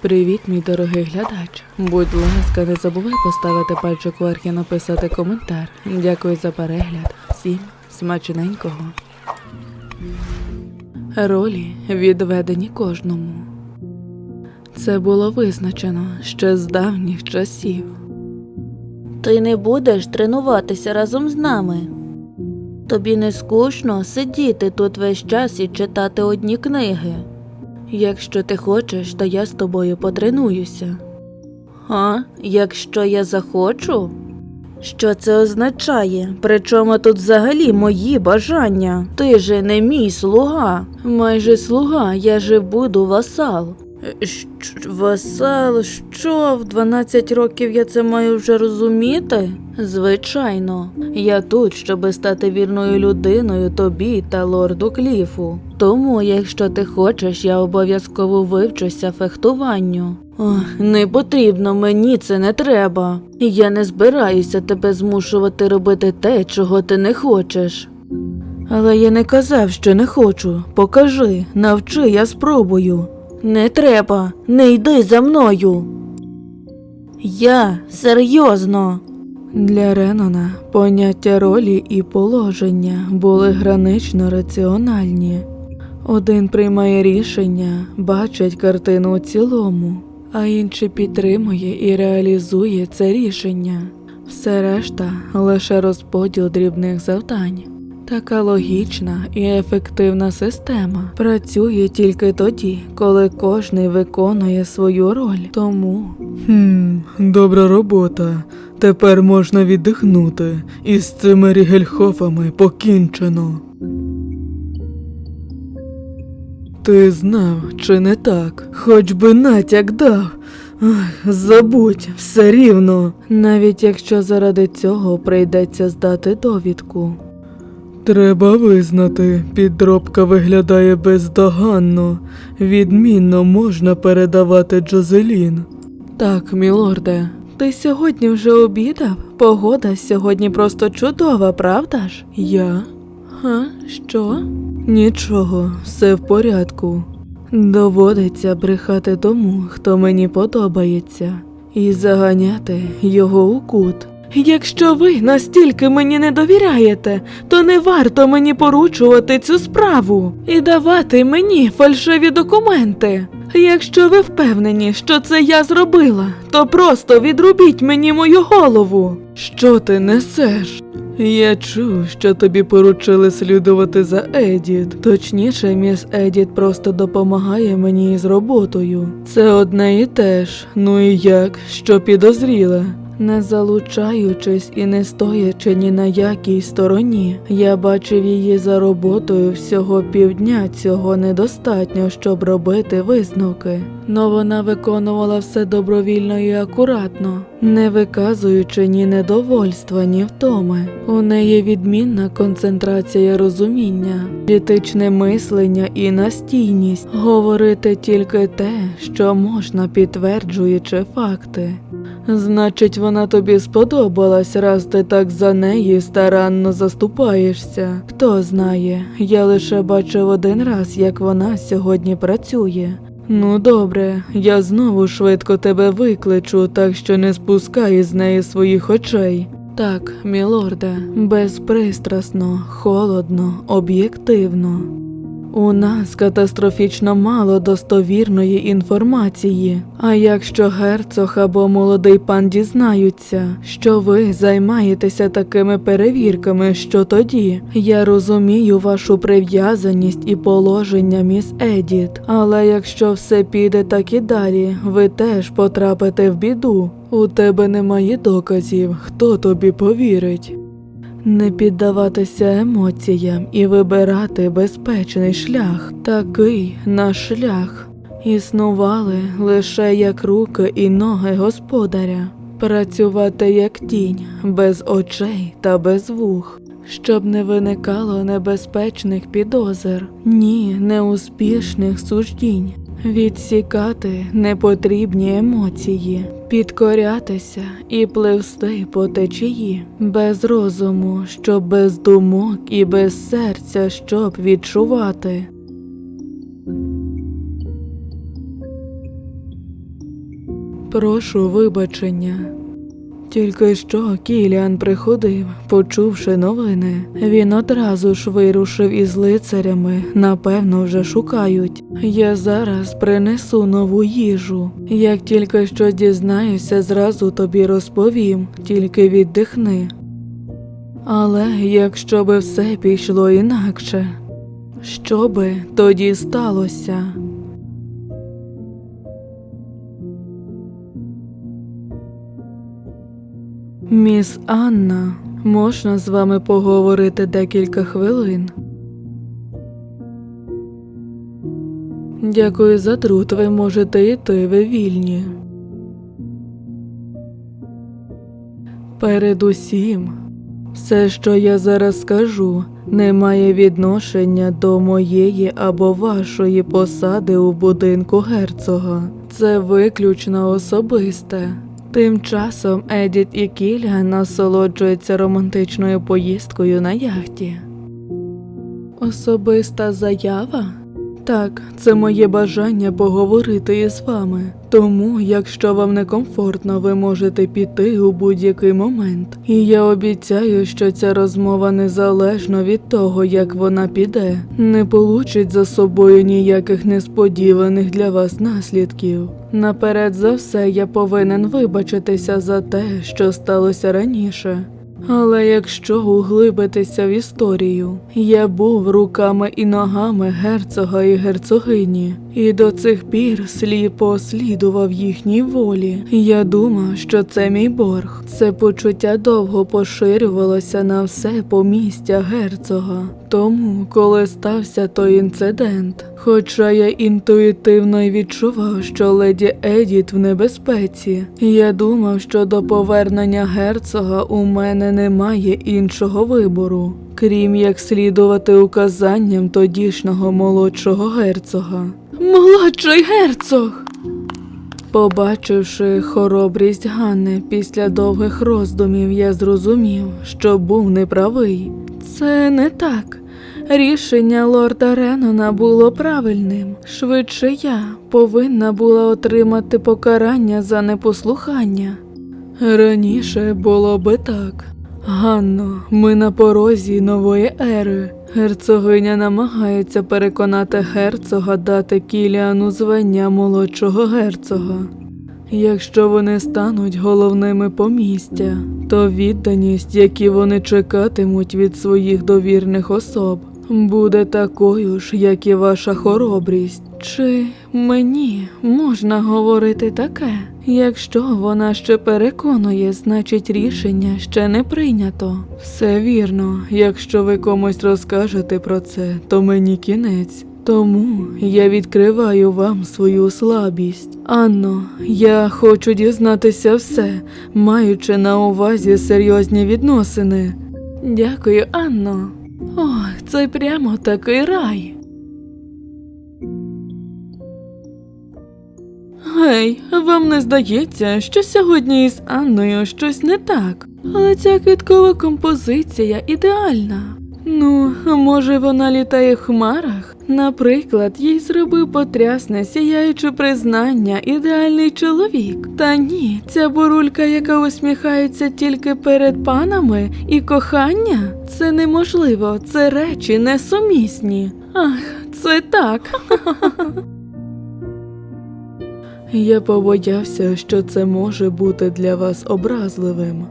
Привіт, мій дорогий глядач. Будь ласка, не забувай поставити пальчик вверх і написати коментар. Дякую за перегляд. Всім смачненького. Ролі відведені кожному. Це було визначено ще з давніх часів. Ти не будеш тренуватися разом з нами. Тобі не скучно сидіти тут весь час і читати одні книги. Якщо ти хочеш, то я з тобою потренуюся. А, якщо я захочу? Що це означає? Причому тут взагалі мої бажання? Ти же не мій слуга. Майже слуга, я же буду васал. Е, Васал, що в 12 років я це маю вже розуміти? Звичайно, я тут, щоби стати вірною людиною тобі та лорду Кліфу. Тому, якщо ти хочеш, я обов'язково вивчуся фехтуванню. Ох, не потрібно, мені це не треба. Я не збираюся тебе змушувати робити те, чого ти не хочеш. Але я не казав, що не хочу. Покажи, навчи, я спробую. Не треба, не йди за мною. Я серйозно. Для Ренона поняття ролі і положення були гранично раціональні. Один приймає рішення, бачить картину у цілому, а інший підтримує і реалізує це рішення. Все решта лише розподіл дрібних завдань. Така логічна і ефективна система працює тільки тоді, коли кожний виконує свою роль. Тому Хм, добра робота. Тепер можна віддихнути. І з цими рігельхофами покінчено. Ти знав, чи не так? Хоч би натяк дав. Ах, забудь, все рівно. навіть якщо заради цього прийдеться здати довідку. Треба визнати, підробка виглядає бездоганно. Відмінно можна передавати Джозелін. Так, мілорде, ти сьогодні вже обідав? Погода сьогодні просто чудова, правда ж? Я? Га? Що? Нічого, все в порядку. Доводиться брехати тому, хто мені подобається, і заганяти його у кут. Якщо ви настільки мені не довіряєте, то не варто мені поручувати цю справу і давати мені фальшиві документи. Якщо ви впевнені, що це я зробила, то просто відрубіть мені мою голову. Що ти несеш? Я чув, що тобі поручили слідувати за Едіт. Точніше, міс Едіт просто допомагає мені із роботою. Це одне і те ж. Ну і як? Що підозріле? Не залучаючись і не стоячи ні на якій стороні, я бачив її за роботою всього півдня. Цього недостатньо, щоб робити висновки. Но вона виконувала все добровільно і акуратно, не виказуючи ні недовольства, ні втоми. У неї відмінна концентрація розуміння, критичне мислення і настійність говорити тільки те, що можна, підтверджуючи факти. Значить, вона тобі сподобалась, раз ти так за неї старанно заступаєшся. Хто знає, я лише бачив один раз, як вона сьогодні працює. Ну добре, я знову швидко тебе викличу, так що не спускай з неї своїх очей. Так, мілорде, безпристрасно, холодно, об'єктивно. У нас катастрофічно мало достовірної інформації. А якщо герцог або молодий пан дізнаються, що ви займаєтеся такими перевірками, що тоді я розумію вашу прив'язаність і положення, міс Едіт. Але якщо все піде так і далі, ви теж потрапите в біду. У тебе немає доказів, хто тобі повірить. Не піддаватися емоціям і вибирати безпечний шлях. Такий наш шлях. Існували лише як руки і ноги господаря, працювати як тінь, без очей та без вух, щоб не виникало небезпечних підозр, ні неуспішних суждінь, відсікати непотрібні емоції, підкорятися і пливсти по течії, без розуму, щоб без думок і без серця, щоб відчувати. Прошу вибачення. Тільки що Кіліан приходив, почувши новини. Він одразу ж вирушив із лицарями, напевно, вже шукають. Я зараз принесу нову їжу. Як тільки що дізнаюся, зразу тобі розповім, тільки віддихни. Але якщо би все пішло інакше, що би тоді сталося? Міс Анна, можна з вами поговорити декілька хвилин? Дякую за труд, ви можете йти, ви вільні. Передусім, все, що я зараз скажу, не має відношення до моєї або вашої посади у будинку герцога. Це виключно особисте. Тим часом Едіт і Кільган насолоджуються романтичною поїздкою на яхті. Особиста заява? Так, це моє бажання поговорити із вами. Тому, якщо вам некомфортно, ви можете піти у будь-який момент. І я обіцяю, що ця розмова незалежно від того, як вона піде, не получить за собою ніяких несподіваних для вас наслідків. Наперед за все, я повинен вибачитися за те, що сталося раніше. Але якщо углибитися в історію, я був руками і ногами герцога і герцогині, і до цих пір сліпо слідував їхній волі. Я думав, що це мій борг. Це почуття довго поширювалося на все помістя герцога. Тому, коли стався той інцидент, хоча я інтуїтивно й відчував, що леді Едіт в небезпеці, я думав, що до повернення герцога у мене немає іншого вибору, крім як слідувати указанням тодішнього молодшого герцога. Молодший герцог! Побачивши хоробрість Ганни після довгих роздумів, я зрозумів, що був неправий. Це не так. Рішення лорда Ренона було правильним. Швидше я повинна була отримати покарання за непослухання. Раніше було би так. Ганно, ми на порозі нової ери. Герцогиня намагається переконати герцога дати Кіліану звання молодшого герцога. Якщо вони стануть головними помістя, то відданість, які вони чекатимуть від своїх довірних особ, буде такою ж, як і ваша хоробрість. Чи мені можна говорити таке? Якщо вона ще переконує, значить рішення ще не прийнято. Все вірно, якщо ви комусь розкажете про це, то мені кінець. Тому я відкриваю вам свою слабість. Анно, я хочу дізнатися все, маючи на увазі серйозні відносини. Дякую, Анно. Ох, це прямо такий рай. Гей, вам не здається, що сьогодні із Анною щось не так, але ця квіткова композиція ідеальна. Ну, може, вона літає в хмарах? Наприклад, їй зробив потрясне сіяюче признання ідеальний чоловік. Та ні, ця бурулька, яка усміхається тільки перед панами, і кохання це неможливо, це речі несумісні. Ах, це так. Я побоявся, що це може бути для вас образливим.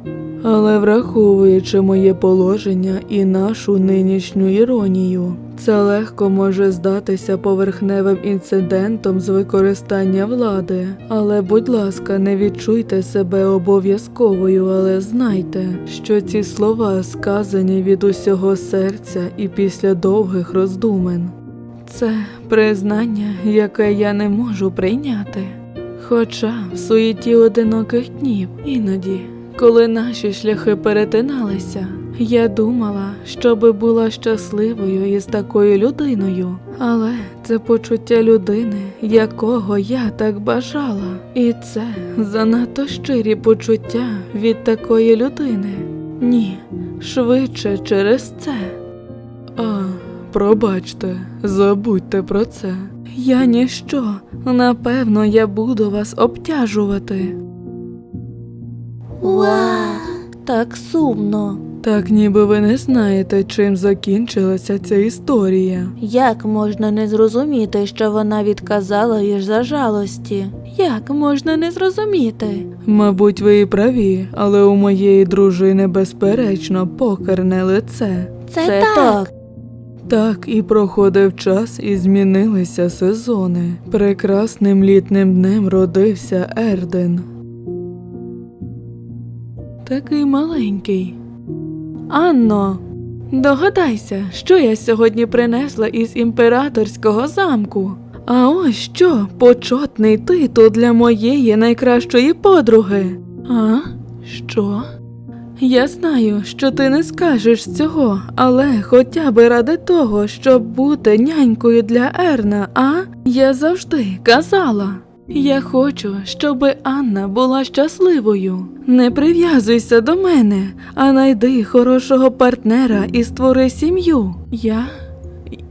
Але враховуючи моє положення і нашу нинішню іронію, це легко може здатися поверхневим інцидентом з використання влади. Але, будь ласка, не відчуйте себе обов'язковою, але знайте, що ці слова сказані від усього серця і після довгих роздумин. Це признання, яке я не можу прийняти. Хоча в суєті одиноких днів іноді, коли наші шляхи перетиналися, я думала, щоби була щасливою із такою людиною, але це почуття людини, якого я так бажала, і це занадто щирі почуття від такої людини. Ні, швидше через це. А, пробачте, забудьте про це. Я ніщо. Напевно, я буду вас обтяжувати. Уа! Так сумно. Так ніби ви не знаєте, чим закінчилася ця історія. Як можна не зрозуміти, що вона відказала їж за жалості? Як можна не зрозуміти? Мабуть, ви і праві, але у моєї дружини безперечно покерне лице. Це, так. Так і проходив час, і змінилися сезони. Прекрасним літним днем родився Ерден. Такий маленький. Анно, догадайся, що я сьогодні принесла із імператорського замку. А ось що почотний титул для моєї найкращої подруги. А? Що? Я знаю, що ти не скажеш цього, але хоча б ради того, щоб бути нянькою для Ерна, а я завжди казала. Я хочу, щоб Анна була щасливою. Не прив'язуйся до мене, а найди хорошого партнера і створи сім'ю. Я.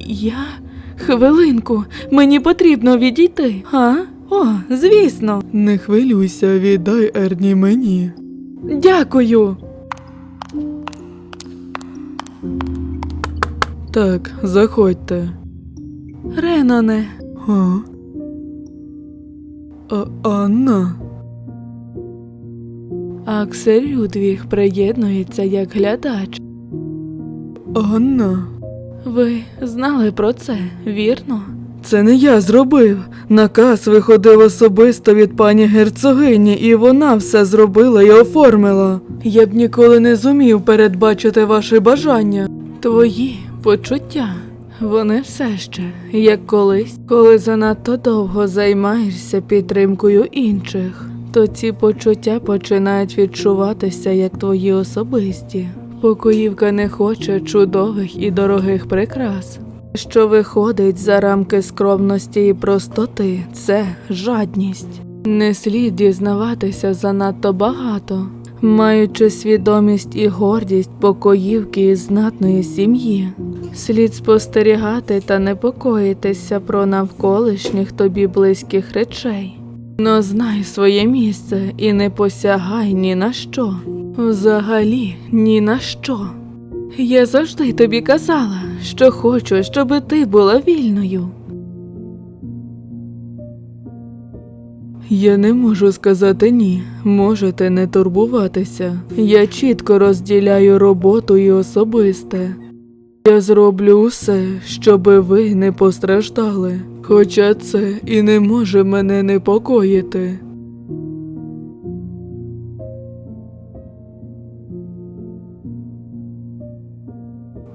Я. Хвилинку, мені потрібно відійти. А? О, звісно. Не хвилюйся, віддай Ерні мені. Дякую. Так, заходьте. Реноне. А? Анна? Аксель Людвіг приєднується як глядач. Анна? Ви знали про це, вірно? Це не я зробив. Наказ виходив особисто від пані герцогині, і вона все зробила і оформила. Я б ніколи не зумів передбачити ваші бажання. Твої почуття. Вони все ще, як колись, коли занадто довго займаєшся підтримкою інших, то ці почуття починають відчуватися як твої особисті. Покоївка не хоче чудових і дорогих прикрас. Що виходить за рамки скромності і простоти, це жадність. Не слід дізнаватися занадто багато, маючи свідомість і гордість покоївки із знатної сім'ї. Слід спостерігати та непокоїтися про навколишніх тобі близьких речей. Но знай своє місце і не посягай ні на що. Взагалі ні на що. Я завжди тобі казала, що хочу, щоб ти була вільною. Я не можу сказати ні. Можете не турбуватися. Я чітко розділяю роботу і особисте. Я зроблю усе, щоби ви не постраждали. Хоча це і не може мене непокоїти.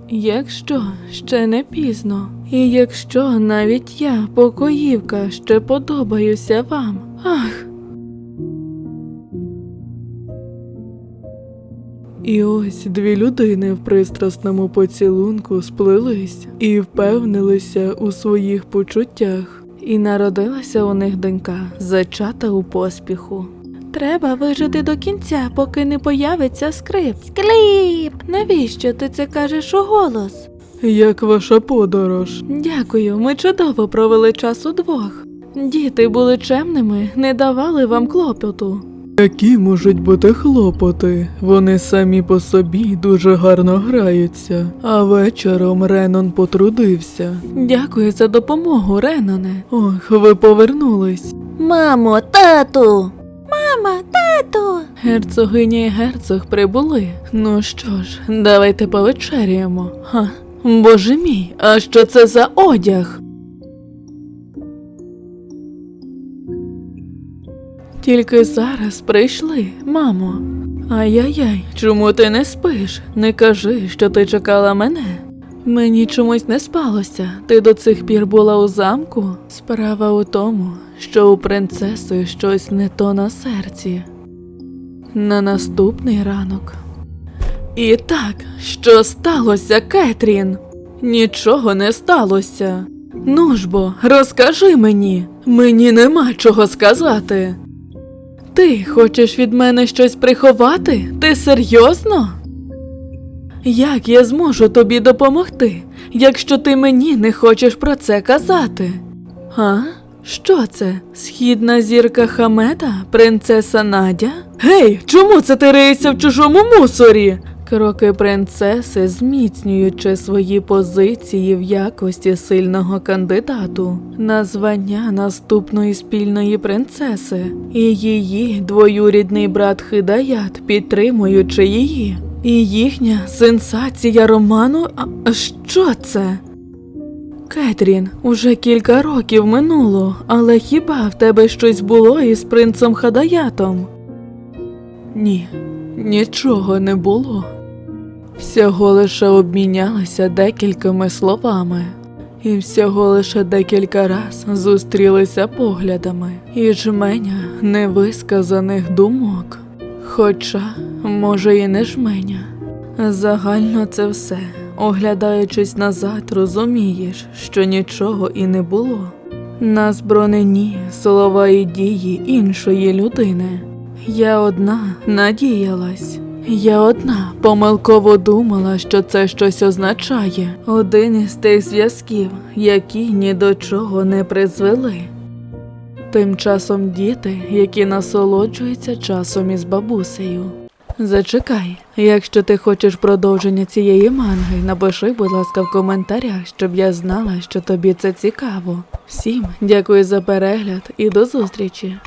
Якщо ще не пізно, і якщо навіть я, покоївка, ще подобаюся вам. Ах, І ось дві людини в пристрасному поцілунку сплелись і впевнилися у своїх почуттях. і народилася у них донька, зачата у поспіху. Треба вижити до кінця, поки не появиться скрип. Скрип! Навіщо ти це кажеш у голос? Як ваша подорож? Дякую, ми чудово провели час удвох. Діти були чемними, не давали вам клопоту. Які можуть бути хлопоти? Вони самі по собі дуже гарно граються, а вечором Ренон потрудився. Дякую за допомогу, Реноне. Ох, ви повернулись. Мамо, тату. Мама, тату. Герцогиня і герцог прибули. Ну що ж, давайте повечеряємо. Ха, боже мій, а що це за одяг? Тільки зараз прийшли, мамо. Ай-яй-яй, чому ти не спиш? Не кажи, що ти чекала мене. Мені чомусь не спалося. Ти до цих пір була у замку. Справа у тому, що у принцеси щось не то на серці. На наступний ранок. І так, що сталося, Кетрін? Нічого не сталося. Ну ж бо, розкажи мені, мені нема чого сказати. Ти хочеш від мене щось приховати? Ти серйозно? Як я зможу тобі допомогти, якщо ти мені не хочеш про це казати? А? Що це? Східна зірка Хамета? Принцеса Надя? Гей, чому це ти риєшся в чужому мусорі? Кроки принцеси, зміцнюючи свої позиції в якості сильного кандидату на звання наступної спільної принцеси, і її двоюрідний брат Хидаят, підтримуючи її. І їхня сенсація роману. А що це? Кетрін, уже кілька років минуло, але хіба в тебе щось було із принцем Хадаятом? Ні, нічого не було. Всього лише обмінялися декількома словами, і всього лише декілька раз зустрілися поглядами і жменя невисказаних думок. Хоча, може, і не жменя. Загально це все. Оглядаючись назад, розумієш, що нічого і не було. Нас бронені слова і дії іншої людини. Я одна надіялась. Я одна помилково думала, що це щось означає. Один із тих зв'язків, які ні до чого не призвели. Тим часом діти, які насолоджуються часом із бабусею. Зачекай, якщо ти хочеш продовження цієї манги, напиши, будь ласка, в коментарях, щоб я знала, що тобі це цікаво. Всім дякую за перегляд і до зустрічі!